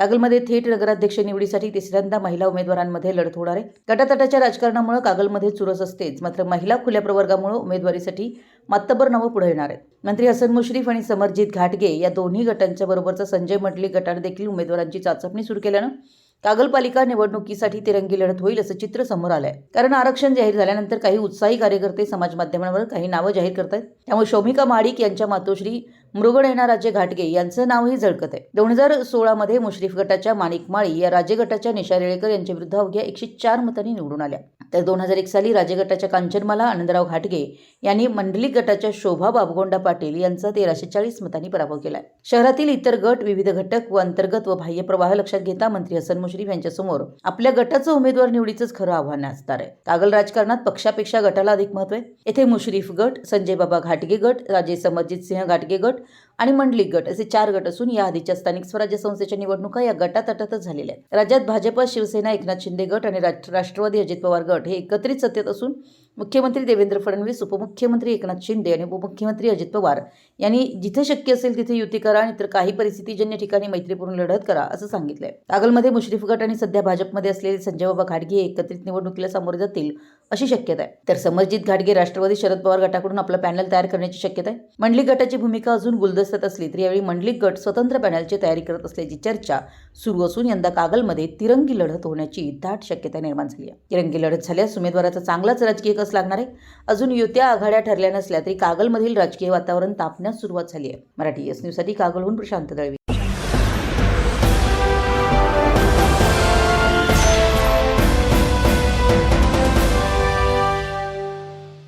कागलमध्ये थेट नगराध्यक्ष निवडीसाठी तिसऱ्यांदा महिला उमेदवारांमध्ये लढत होणार आहे. गटातटाच्या राजकारणामुळे कागलमध्ये चुरस असतेच मात्र महिला खुल्या प्रवर्गामुळे उमेदवारीसाठी मातब्बर नावं पुढे येणार आहेत. मंत्री हसन मुश्रीफ आणि समरजित घाटगे या दोन्ही गटांच्या बरोबरचा संजय मंडली गटाने देखील उमेदवारांची चाचपणी सुरू केल्यानं कागलपालिका निवडणुकीसाठी तिरंगी लढत होईल असं चित्र समोर आलंय. कारण आरक्षण जाहीर झाल्यानंतर काही उत्साही कार्यकर्ते समाज माध्यमांवर काही नावं जाहीर करतायत. त्यामुळे शोभिका माडिक यांच्या मातोश्री मृगनयना राजे घाटगे यांचं नावही झळकत आहे. दोन हजार सोळामध्ये मुश्रीफ गटाच्या माणिक माळी या राजे गटाच्या निशा रेळेकर यांच्या विरुद्ध अवघ्या एकशे चार मतांनी निवडून आल्या. तर दोन हजार एक साली राज्य गटाच्या कांचनमाला आनंदराव घाटगे यांनी मंडलिक गटाच्या शोभा बाबगोंडा पाटील यांचा तेराशे चाळीस मतांनी पराभव केलाय. शहरातील इतर गट विविध घटक व अंतर्गत व बाह्य प्रवाह लक्षात घेता मंत्री हसन मुश्रीफ यांच्यासमोर आपल्या गटाचं उमेदवार निवडीचंच खरं आव्हान असणार आहे. कागल राजकारणात पक्षापेक्षा गटाला अधिक महत्त्व आहे. येथे मुश्रीफ गट संजय बाबा घाट घाटगे गट राजे समरजित सिंह घाटगे गट आणि मंडलिक गट असे चार गट असून या आधीच्या स्थानिक स्वराज्य संस्थेच्या निवडणुका या गटातटातच झालेल्या आहेत. राज्यात भाजप शिवसेना एकनाथ शिंदे गट आणि राष्ट्रवादी अजित पवार गट हे एकत्रित सत्तेत असून मुख्यमंत्री देवेंद्र फडणवीस उपमुख्यमंत्री एकनाथ शिंदे आणि उपमुख्यमंत्री अजित पवार यांनी जिथे शक्य असेल तिथे युती करा आणि तर काही परिस्थितीजन्य ठिकाणी मैत्रीपूर्ण लढत करा असं सांगितलंय. कागलमध्ये मुश्रीफ गट आणि सध्या भाजपमध्ये असलेले संजय बाबा घाटगे एकत्रित निवडणुकीला सामोरे जातील अशी शक्यता आहे. तर समरजित घाटगे राष्ट्रवादी शरद पवार गटाकडून आपलं पॅनल तयार करण्याची शक्यता आहे. मंडलिक गटाची भूमिका अजून गुलदस्त्यात असली तरी यावेळी मंडलिक गट स्वतंत्र पॅनलची तयारी करत असल्याची चर्चा सुरू असून यंदा कागलमध्ये तिरंगी लढत होण्याची दाट शक्यता निर्माण झाली आहे. तिरंगी लढत झाल्यास उमेदवाराचा चांगलाच राजकीय दिवस लागणार आहे. अजून युत्या आघाड्या ठरल्या नसल्या तरी कागलमधील राजकीय वातावरण तापण्यास सुरुवात झाली आहे. मराठी एस न्यूजसाठी कागलहून प्रशांत दळवी.